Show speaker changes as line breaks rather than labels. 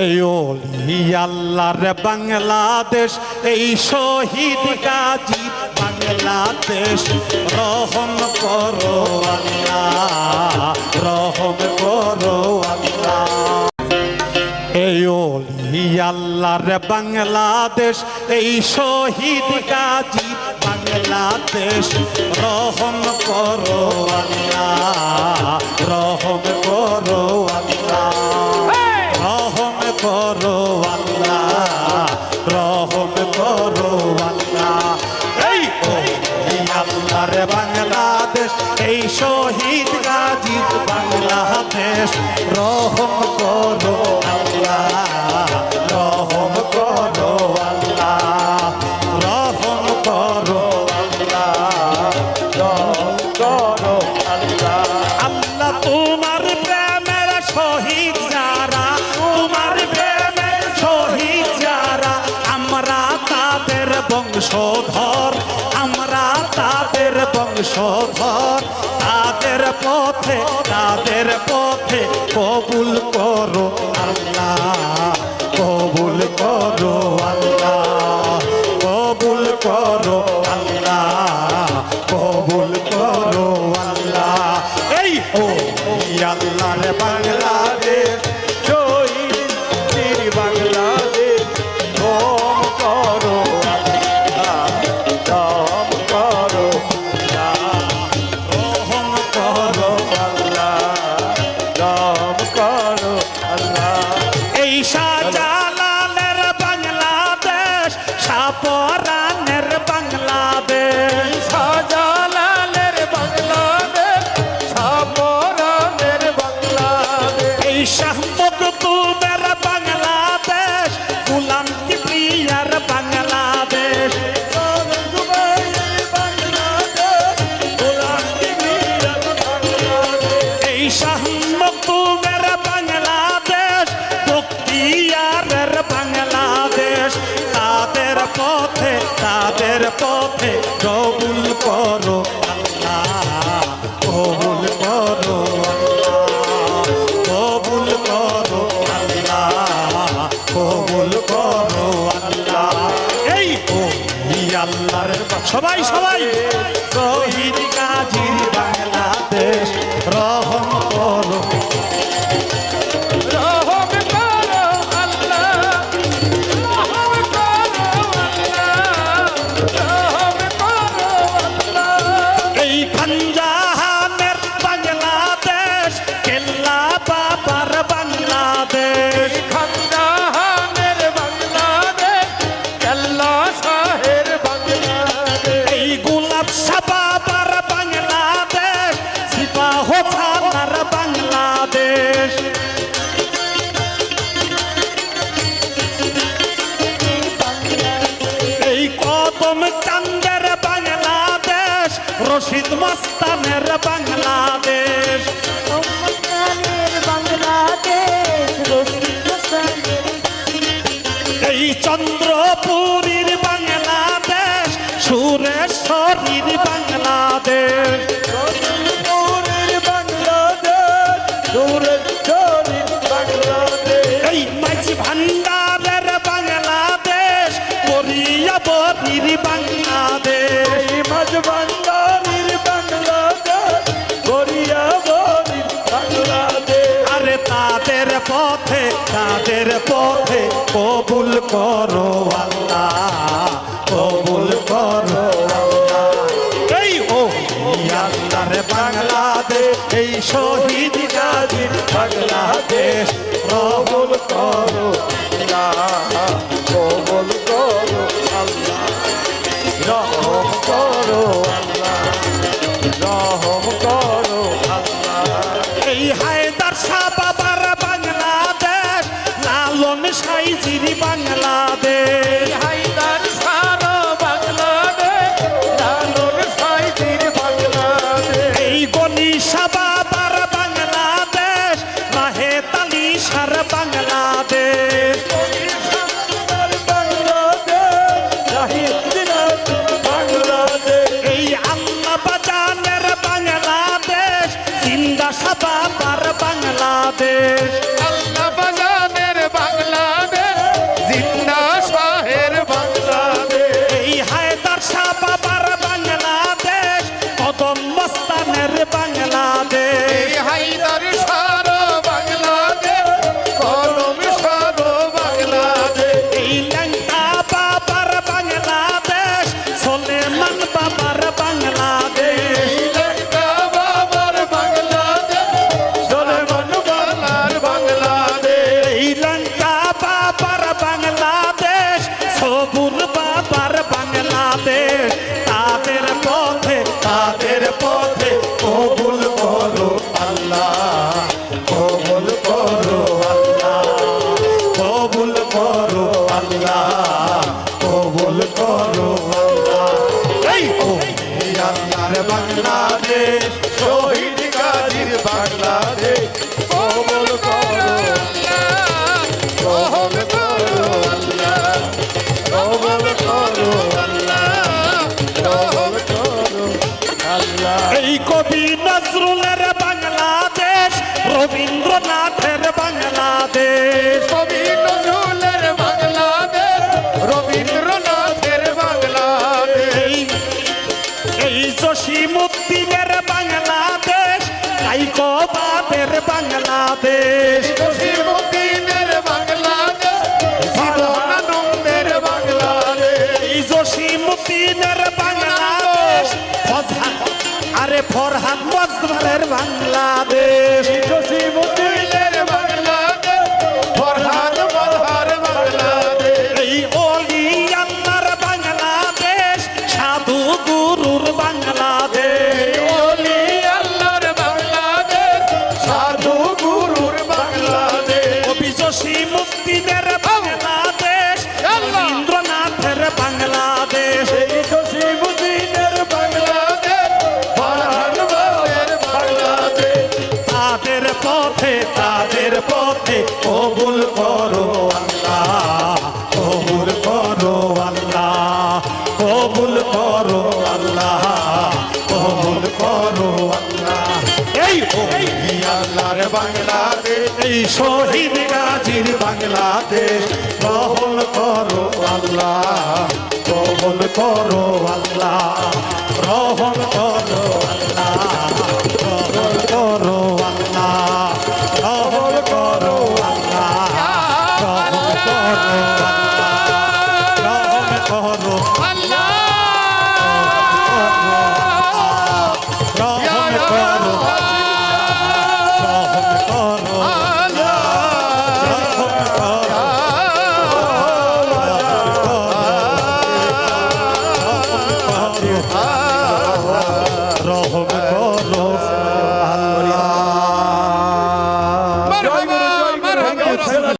এই ওলি আল্লাহর বাংলাদেশ, এই শহীদ গাজী বাংলাদেশ, রহম করো আল্লাহ, রহম করো আল্লাহ। এই ওলি আল্লাহর বাংলাদেশ, এই শহীদ গাজী বাংলাদেশ, রহম করো আল্লাহ, রহম করো আল্লাহ। করো আল্লাহ, রহম করো আল্লাহ। এই ওলি আল্লাহর বাংলাদেশ, এই শহীদ গাজী বাংলাদেশ, রহম করো আল্লাহ। বংশধর আমরা তাদের বংশধর। তাদের পথে তাদের পথে কবুল করো আল্লাহ কবুল করো। porra. পথে তাদের পথে কবুল করো আল্লাহ কবুল করো কবুল করো আল্লাহ কবুল করো আল্লাহ। এই আল্লাহর সবাই সবাই। শহীদ গাজীর বাংলাদেশ গোলাপ সাবাবার বাংলাদেশ সিপাহ থানার বাংলাদেশ এই কদম চান্দের বাংলাদেশ রশিদ মস্তানের বাংলাদেশ
বাংলাদেশ
এই চন্দ্রপুরীর বাংলাদেশ সুরেশ্বরীর বাংলাদেশ।
বাংলাদেশ বাংলাদেশ।
এই মাঝি ভান্ডারের বাংলাদেশ করিয়াবরীর বাংলাদেশ।
এই মাঝ ভান্ডারীর বাংলাদেশ গরিয়াবরীর বাংলাদেশ।
আরে তাদের পথে তাদের পথে কবুল করো আল্লাহ। আল্লাহর বাংলাদেশ এই শহীদ গাজীর বাংলাদেশ। কবুল করো কবল বাংলাদেশ। আল্লাহ বাজানের বাংলাদেশ জিন্দা শাহের বাংলাদেশ।
এই হায়দার শাহ বাবার মস্তানের বাংলাদেশ। এই
এই কবি নজরুলের বাংলাদেশ রবীন্দ্রনাথের বাংলাদেশ। Bangladesh. শহীদ গাজির
বাংলাদেশ কবল করো আল্লাহ
কবল করো আল্লাহ রহম করো আল্লাহ। Oh.